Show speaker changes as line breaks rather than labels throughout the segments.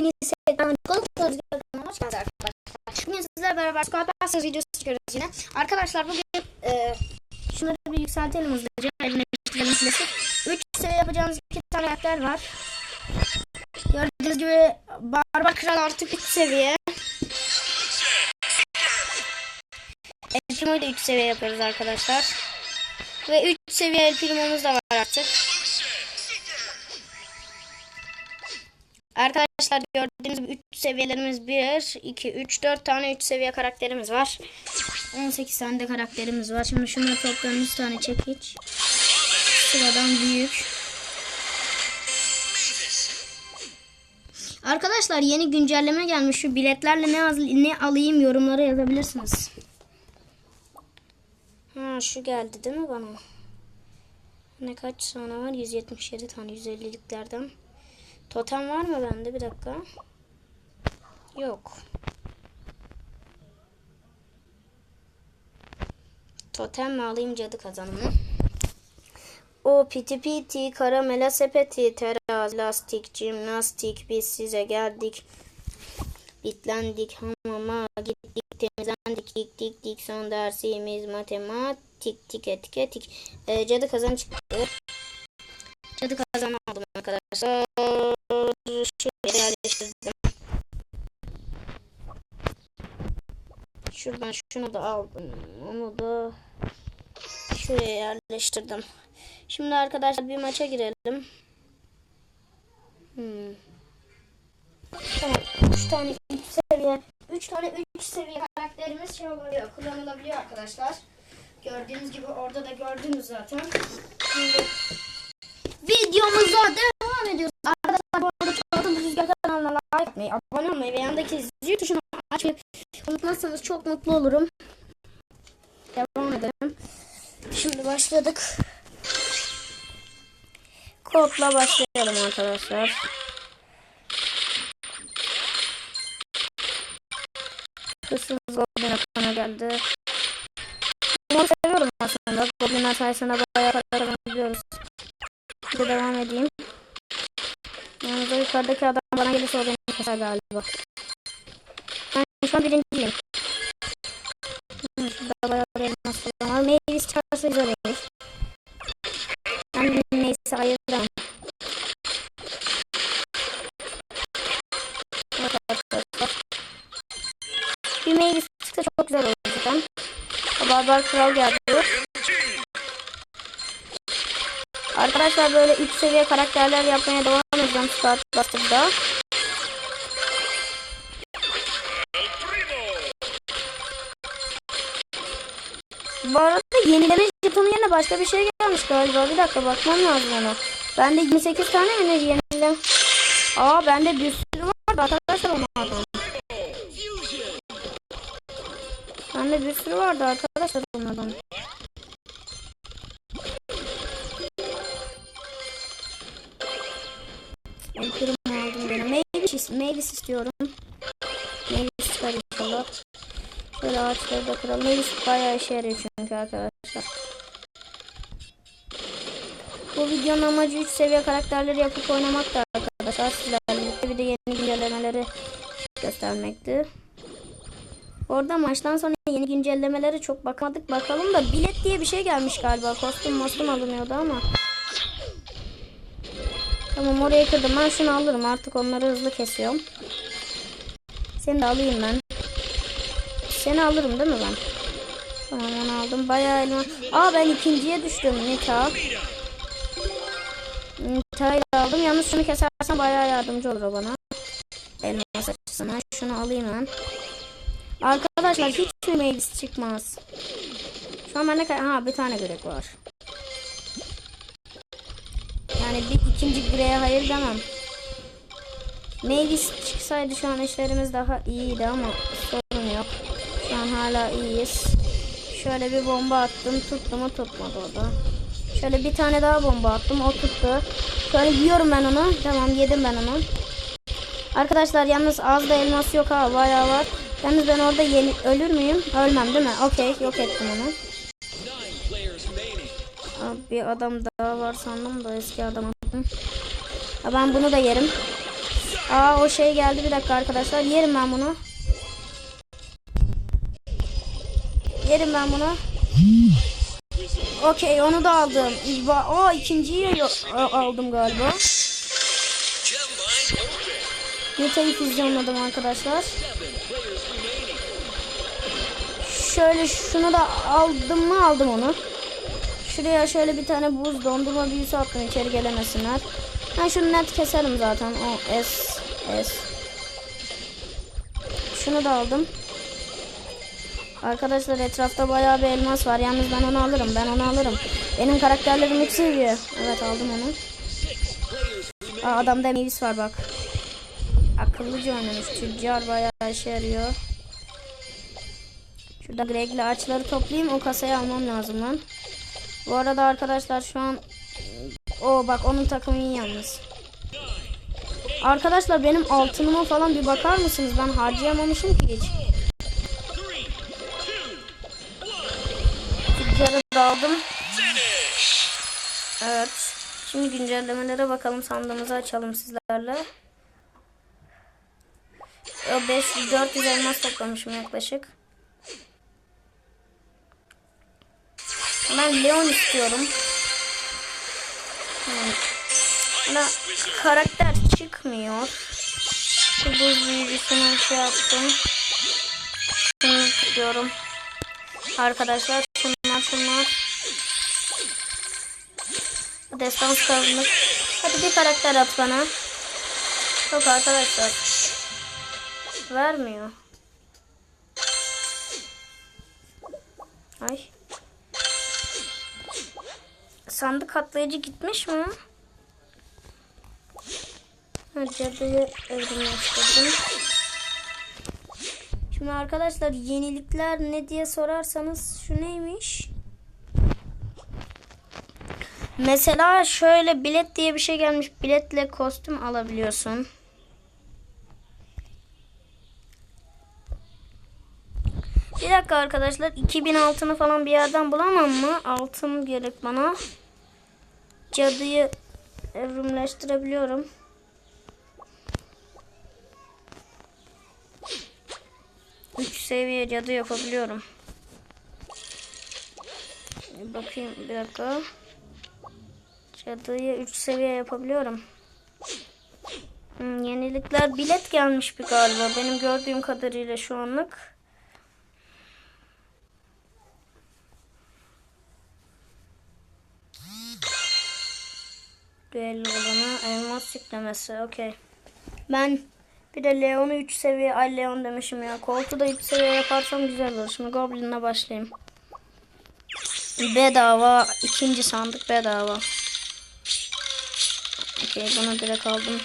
çıkalım. Hoş geldiniz arkadaşlar. Bugün sizlerle beraber Squad Busters videosu çıkıyoruz yine. Arkadaşlar bugün e, şunları bir yükseltelim hızlıca. Elimleştirelim klasik. 3 seviye yapacağımız iki tane karakter var. Gördüğünüz gibi Barbar Kral artık 3 seviye. El Primo'yu da 3 seviye yapıyoruz arkadaşlar. Ve 3 seviye El Primo'muz da var artık. Arkadaşlar gördüğünüz gibi 3 seviyelerimiz 1, 2, 3, 4 tane 3 seviye karakterimiz var. 18 tane de karakterimiz var. Şimdi şunları toplayalım 100 tane çekiç. Sıradan büyük. Arkadaşlar yeni güncelleme gelmiş. Şu biletlerle ne, az, ne alayım yorumlara yazabilirsiniz. Ha şu geldi değil mi bana? Ne kaç tane var? 177 tane 150'liklerden. Totem var mı bende? Bir dakika. Yok. Totem mi alayım cadı kazanımı? O piti piti, karamela sepeti, terazi, lastik, jimnastik, biz size geldik. Bitlendik, hamama gittik, temizlendik, dik dik dik, son dersimiz matematik, tik tik tik. Ee, cadı kazan çıktı. Cadı kazan aldım arkadaşlar. Şuraya yerleştirdim. Şuradan şunu da aldım. Onu da şuraya yerleştirdim. Şimdi arkadaşlar bir maça girelim. Hmm. Tamam. 3 tane 3 seviye 3 tane 3 seviye karakterimiz şey oluyor. Kullanılabiliyor arkadaşlar. Gördüğünüz gibi orada da gördünüz zaten. Şimdi videomuza devam ediyoruz. Arkadaşlar bu arada Rüzgar kanalına like etmeyi, abone olmayı ve yandaki zil tuşunu açmayı unutmazsanız çok mutlu olurum. Devam edelim. Şimdi başladık. Kodla başlayalım arkadaşlar. Hırsız Goblin aklıma geldi. Bunu seviyorum aslında. Goblinler sayesinde bayağı para kazanabiliyoruz. Şimdi devam edeyim. O yukarıdaki adam bana gelirse o beni keser galiba. An birinciyim. Hmm, Şurada bayağı bir elmas falan var. Mavis çağırsa güzel olur. Ben neyse ayırdım. Evet arkadaşlar. Bir Mavis çıksa çok güzel olur zaten. Barbar Kral geldi. Arkadaşlar böyle 3 seviye karakterler yapmaya devam edeceğim Start Buster'da. Bu arada yenileme jetonu yerine başka bir şey gelmiş galiba. Bir dakika bakmam lazım ona. Bende 28 tane ne yenileme? Aa bende bir sürü vardı arkadaşlar onlardan. Bende bir sürü vardı arkadaşlar onlardan. El kırımı aldım benim. Mavis, Mavis istiyorum. Mavis çıkar inşallah. Şöyle ağaçları da kıralım. Mavis bayağı işe yarıyor çünkü arkadaşlar. Bu videonun amacı 3 seviye karakterleri yapıp oynamak da arkadaşlar. Sizlerle birlikte bir de yeni güncellemeleri göstermekti. Orada maçtan sonra yeni güncellemelere çok bakmadık. Bakalım da bilet diye bir şey gelmiş galiba. Kostüm mostüm alınıyordu ama. Tamam oraya kırdım. Ben şunu alırım. Artık onları hızlı kesiyorum. Seni de alayım ben. Seni alırım değil mi ben? Tamam onu aldım. Bayağı elma. Aa ben ikinciye düştüm. Nita. Nita'yı aldım. Yalnız şunu kesersen bayağı yardımcı olur bana. Elmas açısından. Şunu alayım ben. Arkadaşlar hiç mi Mavis çıkmaz? Şu an bende ha bir tane grek var. Yani bir ikinci bireye hayır demem. Mavis çıksaydı şu an işlerimiz daha iyiydi ama an hala iyiyiz. Şöyle bir bomba attım. Tuttu mu tutmadı o da. Şöyle bir tane daha bomba attım. O tuttu. Şöyle yiyorum ben onu. Tamam yedim ben onu. Arkadaşlar yalnız az da elmas yok ha. Bayağı var. Yalnız ben orada yeni ölür müyüm? Ölmem değil mi? Okey yok ettim onu. Bir adam daha var sandım da eski adam. Ha, ben bunu da yerim. Aa o şey geldi bir dakika arkadaşlar. Yerim ben bunu. Yerim ben bunu. Okey onu da aldım. Aa ikinciyi aldım galiba. Nita'yı füzyonladım arkadaşlar. Şöyle şunu da aldım mı aldım onu. Şuraya şöyle bir tane buz dondurma büyüsü attım içeri gelemesinler. Ben şunu net keserim zaten. O S S. Şunu da aldım. Arkadaşlar etrafta bayağı bir elmas var. Yalnız ben onu alırım. Ben onu alırım. Benim karakterlerim yüksek seviye. Evet aldım onu. Aa, adamda Mavis var bak. Akıllıca oynamış. Tüccar bayağı işe yarıyor. Şurada Greg'le ağaçları toplayayım. O kasayı almam lazım lan. Bu arada arkadaşlar şu an o bak onun takımı iyi yalnız. Arkadaşlar benim altınıma falan bir bakar mısınız? Ben harcayamamışım ki hiç. Aldım. Evet. Şimdi güncellemelere bakalım. Sandığımızı açalım sizlerle. O 500 400 elmas toplamışım yaklaşık. Ben Leon istiyorum. Hmm. Bana karakter çıkmıyor. Şu buz büyücüsüne şey yaptım. Şunu istiyorum. Arkadaşlar şunlar. Destans kazandık. Hadi bir karakter at bana. Yok arkadaşlar. Vermiyor. Ay. Sandık katlayıcı gitmiş mi? Cadıyı evrimleştirdim. Şimdi arkadaşlar yenilikler ne diye sorarsanız şu neymiş? Mesela şöyle bilet diye bir şey gelmiş. Biletle kostüm alabiliyorsun. Bir dakika arkadaşlar. 2000 altını falan bir yerden bulamam mı? Altın gerek bana. Cadıyı evrimleştirebiliyorum. Üç seviye cadı yapabiliyorum. Bakayım bir dakika. Cadıyı 3 seviye yapabiliyorum. Hmm, yenilikler bilet gelmiş bir galiba. Benim gördüğüm kadarıyla şu anlık. Düello olanı elmas yüklemesi. Okey. Ben bir de Leon'u 3 seviye ay Leon demişim ya. Colt'u da 3 seviye yaparsam güzel olur. Şimdi Goblin'le başlayayım. Bedava. ikinci sandık bedava. Okey bunu direkt aldım.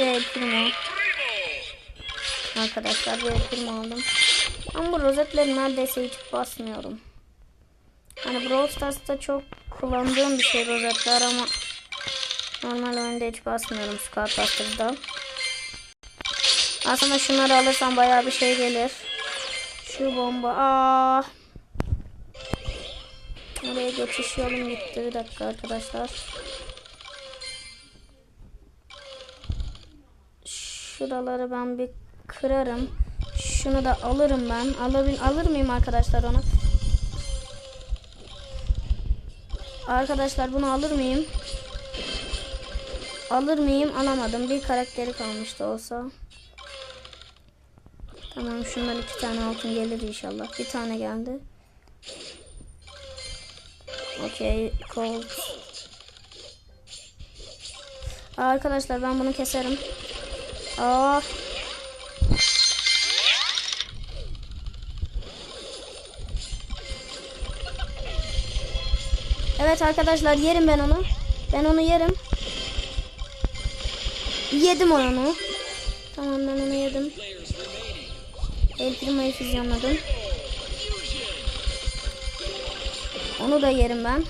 Ve primo. Arkadaşlar ve primo aldım. Ben bu rozetleri neredeyse hiç basmıyorum. Hani Brawl Stars'ta çok kullandığım bir şey rozetler ama normal oyunda hiç basmıyorum Scout Busters'da. Aslında şunları alırsam bayağı bir şey gelir. Şu bomba. Aa. Oraya geçiş yolum gitti. Bir dakika arkadaşlar. Şuraları ben bir kırarım. Şunu da alırım ben. Alabil alır mıyım arkadaşlar onu? Arkadaşlar bunu alır mıyım? Alır mıyım? Alamadım. Bir karakteri kalmıştı olsa. Tamam şundan iki tane altın gelir inşallah. Bir tane geldi. Okey. Colt. Arkadaşlar ben bunu keserim. Aa. Evet arkadaşlar yerim ben onu. Ben onu yerim. Yedim onu. Tamam ben onu yedim. El Primo'yu füzyonladım. Onu da yerim ben.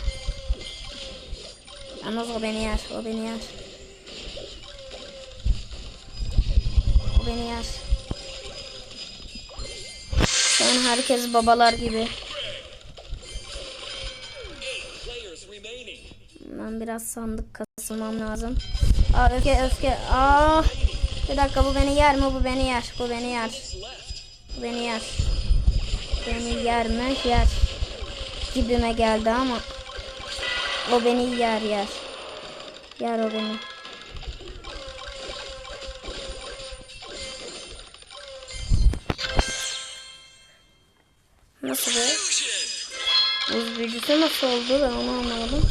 Yalnız o beni yer. O beni yer. O beni yer. Şu an herkes babalar gibi. Ben biraz sandık kasılmam lazım. Aa öfke öfke. Aa. Bir dakika bu beni yer mi? Bu beni yer. Bu beni yer. Bu beni yer. Beni yer mi? Yer. Gibime geldi ama. O beni yer yer. Yer o beni. Nasıl be? Buz büyücüsü nasıl oldu ben onu anlamadım.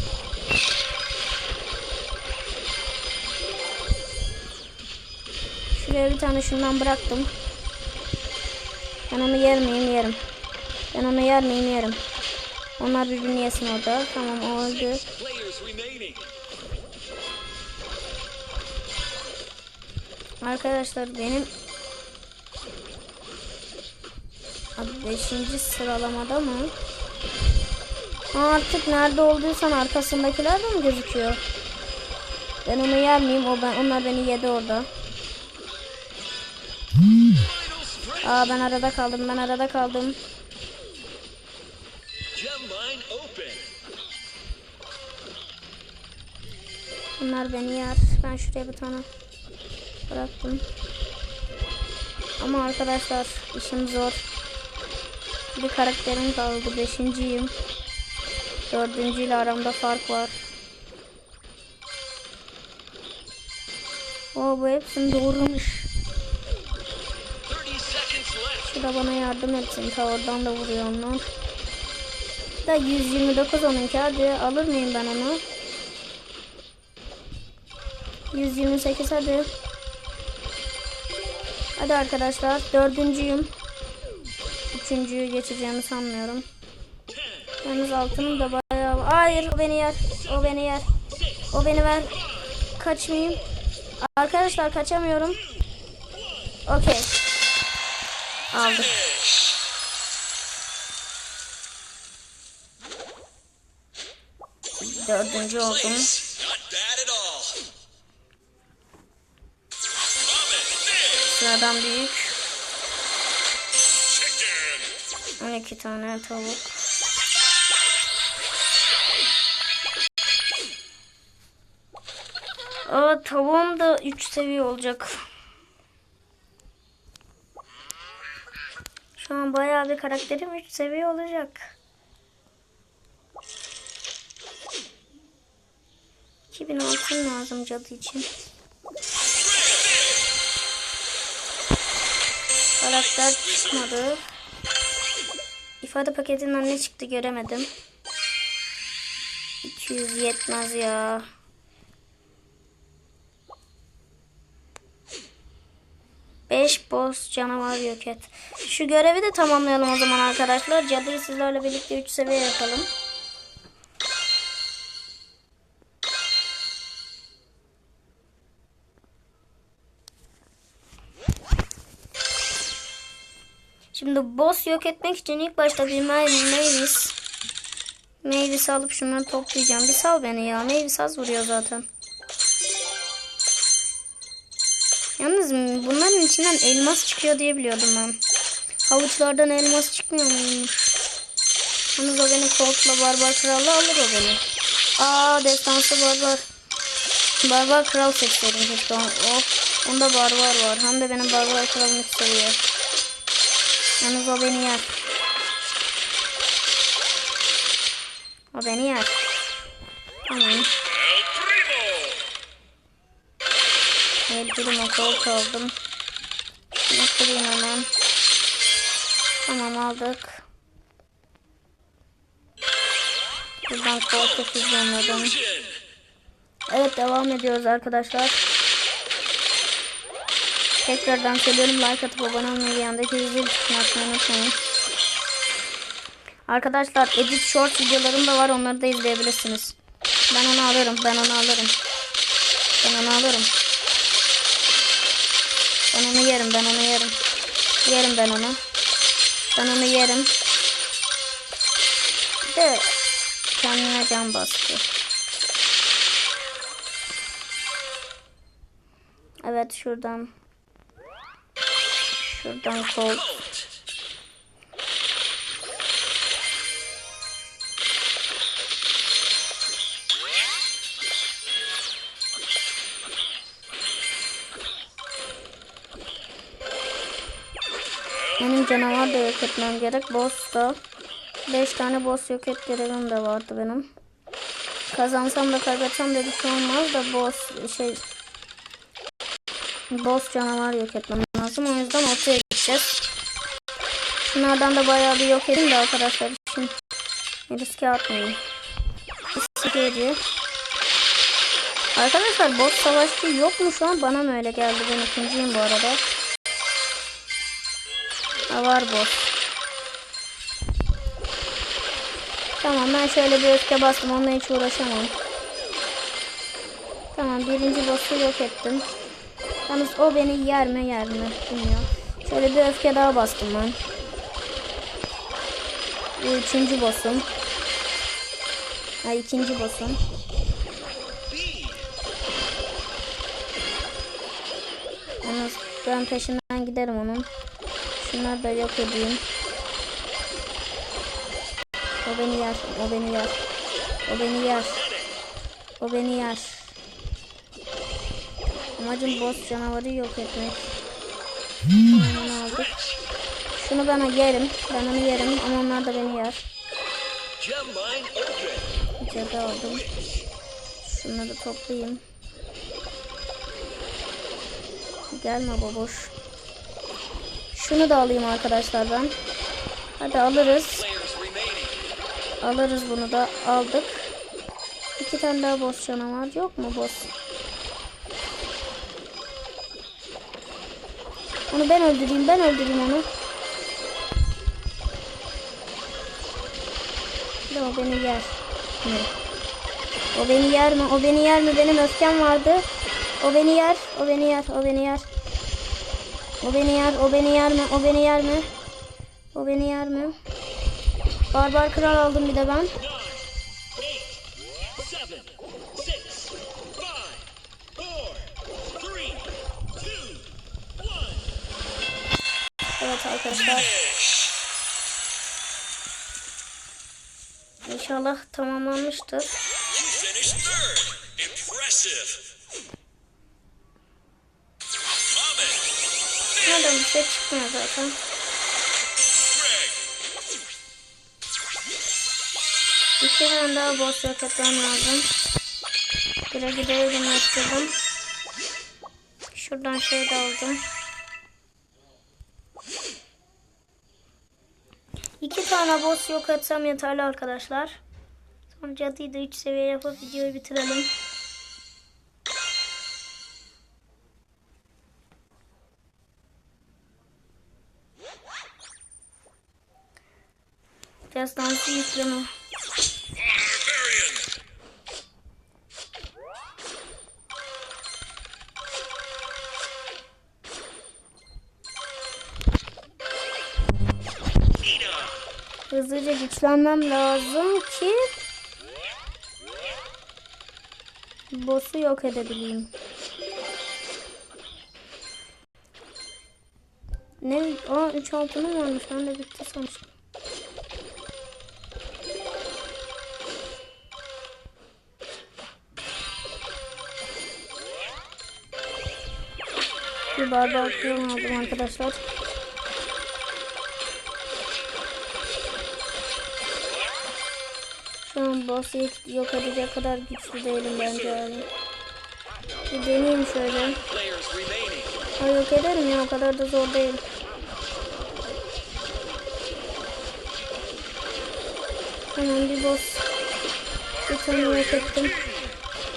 Şuraya bir tane şundan bıraktım. Ben onu yer miyim yerim. Ben onu yer miyim yerim. Onlar birbirini yesin orada. Tamam o öldü. Arkadaşlar benim Abi 5. sıralamada mı? Artık nerede olduysan arkasındakiler de mi gözüküyor? Ben onu yer miyim? O ben, onlar beni yedi orada. Aa ben arada kaldım. Ben arada kaldım. Bunlar beni yer. Ben şuraya bir tane bıraktım. Ama arkadaşlar işim zor. Bir karakterim kaldı. Beşinciyim. Dördüncüyle aramda fark var. O bu hepsini doğurmuş.
30 seconds left.
Şu da bana yardım etsin. Ta oradan da vuruyor onlar. Da 129 onunki. Hadi alır mıyım ben onu? 128 hadi. Hadi arkadaşlar. Dördüncüyüm. Üçüncüyü geçeceğimi sanmıyorum. Yalnız altının da bayağı... Hayır o beni yer. O beni yer. O beni ver. Kaçmayayım. Arkadaşlar kaçamıyorum. Okey. Aldık. Dördüncü oldum. Sıradan büyük.
Chicken.
12 tane tavuk. Aa, tavuğum da 3 seviye olacak. Şu an bayağı bir karakterim 3 seviye olacak. 2000 altın lazım cadı için. Karakter çıkmadı. İfade paketinden ne çıktı göremedim. 200 yetmez ya. Beş boss canavar yok. Şu görevi de tamamlayalım o zaman arkadaşlar. Cadıyı sizlerle birlikte 3 seviye yapalım. Şimdi boss yok etmek için ilk başta bir Ma- Mavis Mavis alıp şunları toplayacağım. Bir sal beni ya. Mavis az vuruyor zaten. Yalnız bunların içinden elmas çıkıyor diye biliyordum ben. Havuçlardan elmas çıkmıyor mu? Yalnız o beni Colt'la Barbar Kral'la alır o beni. Aa destansı Barbar. Barbar Kral seçseydim keşke. O, o, onda Barbar var. Hem de benim Barbar Kral'ımı seviyor. Yalnız o beni yer. O beni yer. Tamam.
El Primo.
El Primo Colt aldım. Şunu kırayım hemen. Tamam aldık. Buradan füzyonladım.
Fusion.
Evet devam ediyoruz arkadaşlar. Tekrardan söylüyorum like atıp abone olmayı ve yandaki zil tuşuna unutmayın. Arkadaşlar edit short videolarım da var onları da izleyebilirsiniz. Ben onu alırım ben onu alırım. Ben onu alırım. Ben onu yerim ben onu yerim. Yerim ben onu. Ben onu yerim. De kendine can bastı. Evet şuradan. Şuradan kol. Benim canavar da yok etmem gerek. Boss da. 5 tane boss yok et görevim de vardı benim. Kazansam da kaybetsem de bir şey olmaz da boss şey boss canavar yok etmem lazım. O yüzden ortaya gideceğiz. Şunlardan da bayağı bir yok edin de arkadaşlar. Şimdi riske atmayın. Riske Arkadaşlar boss savaşçı yok mu şu an? Bana mı öyle geldi? Ben ikinciyim bu arada. Ha var boss. Tamam ben şöyle bir öfke bastım. Onunla hiç uğraşamam. Tamam birinci boss'u yok ettim. Yalnız o beni yer mi yer mi bilmiyorum. Şöyle bir öfke daha bastım ben. Bu üçüncü boss'um. Ha ikinci boss'um. Yalnız ben peşinden giderim onun. Şunları da yok edeyim. O beni yer, o beni yer. O beni yer. O beni yer. Amacım boss canavarı yok etmek. Hemen aldık. Şunu ben yerim. Ben onu yerim ama onlar da beni yer. Cadı aldım. Şunları toplayayım. Gelme baboş. Şunu da alayım arkadaşlar ben. Hadi alırız. Alırız bunu da aldık. İki tane daha boss canavar yok mu boss? Onu ben öldüreyim ben öldüreyim onu. De o beni yer. mi? O beni yer mi? O beni yer mi? Benim öfkem vardı. O beni yer. O beni yer. O beni yer. O beni yer. O beni yer mi? O beni yer mi? O beni yer mi? Barbar kral aldım bir de ben. İnşallah tamamlanmıştır. Nereden bir şey çıkmıyor zaten. İki tane daha boss yok etmem lazım. Bire gidelim yaptırdım. Şuradan şey de aldım. İki tane boss yok etsem yeterli arkadaşlar. Sonra cadıyı da 3 seviye yapıp videoyu bitirelim. Biraz dansı yükleme. Hızlıca güçlenmem lazım ki boss'u yok edebileyim. Ne? Aa 3 altınım varmış. Ben de bitti sanmıştım. Bir barbar kıyım aldım arkadaşlar. Şu an yok edecek kadar güçlü değilim bence yani. Bir deneyeyim şöyle. Ha yok ederim ya o kadar da zor değil. Hemen bir boss. Bir tane yok ettim.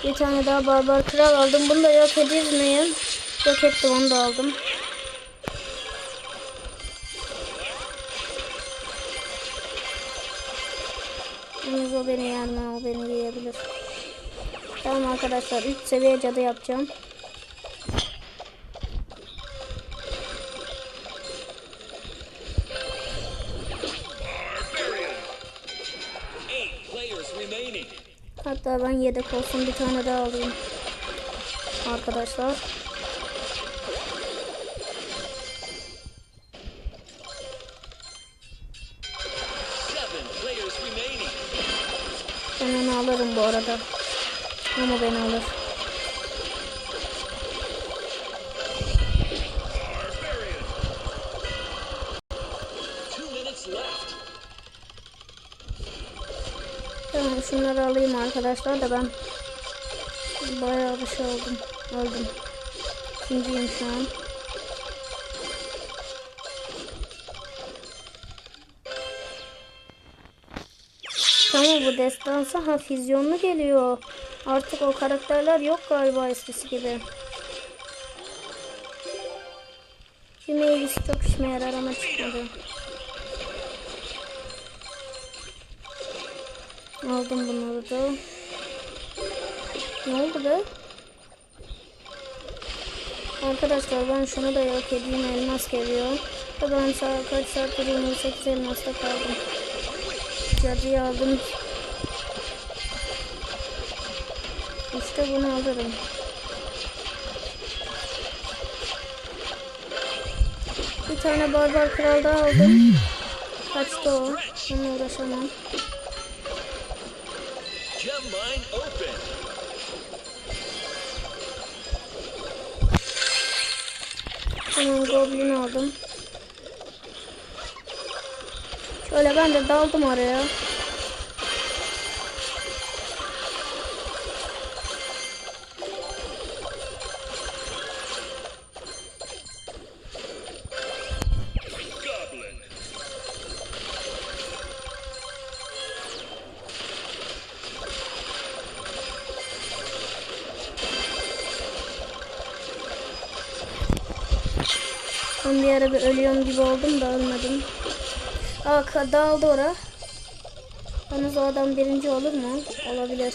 Bir tane daha barbar kral aldım. Bunu da yok ederiz miyim? Yok ettim onu da aldım. Arkadaşlar 3 seviye cadı yapacağım. Hatta ben yedek olsun bir tane daha alayım. Arkadaşlar. Ben onu alırım bu arada. Ama beni alır.
Tamam
şunları alayım arkadaşlar da ben bayağı bir şey oldum. Öldüm. İkinciyim şu an. Tamam bu destansa ha fizyonlu geliyor. Artık o karakterler yok galiba eskisi gibi. Bir meyvesi çok işime yarar ama çıkmadı. Aldım bunları da. Ne oldu be? Arkadaşlar ben şunu da yok edeyim elmas geliyor. Ve ben saat kaç saattir 28 elmasta kaldım. Cadıyı aldım. İşte bunu alırım. Bir tane barbar kral daha aldım. Kaçtı o. Onunla uğraşamam. Hemen goblin aldım. Şöyle ben de daldım oraya. Ben bir ara bir ölüyorum gibi oldum da ölmedim. Aa dağıldı ora. Yalnız o adam birinci olur mu? Olabilir.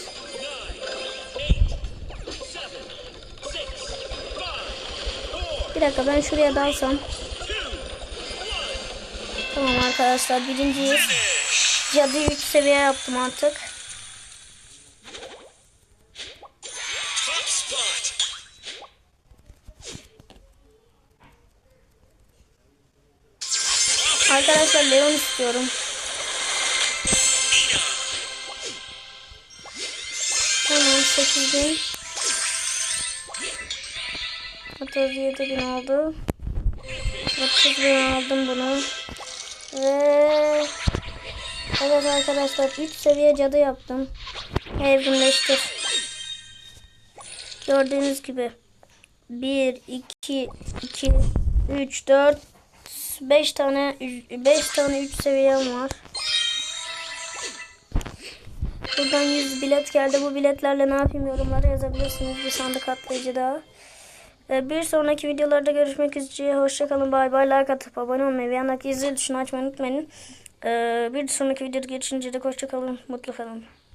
Bir dakika ben şuraya dalsam. Tamam arkadaşlar birinciyiz. Cadıyı 3 seviye yaptım artık. Leon istiyorum. Tamam 8 bin. 37 bin oldu. 30 bin aldım bunu. Ve Evet arkadaşlar 3 seviye cadı yaptım. Evrimleştir. Gördüğünüz gibi 1 2 2 3 4 5 tane 5 tane 3 seviyem var. Buradan 100 bilet geldi. Bu biletlerle ne yapayım yorumlara yazabilirsiniz. Bir sandık atlayıcı daha. Ee, Bir sonraki videolarda görüşmek üzere. Hoşçakalın. Bay bay. Like atıp abone olmayı ve yanındaki zil tuşunu açmayı unutmayın. Ee, Bir sonraki videoda görüşünce de hoşçakalın. Mutlu kalın.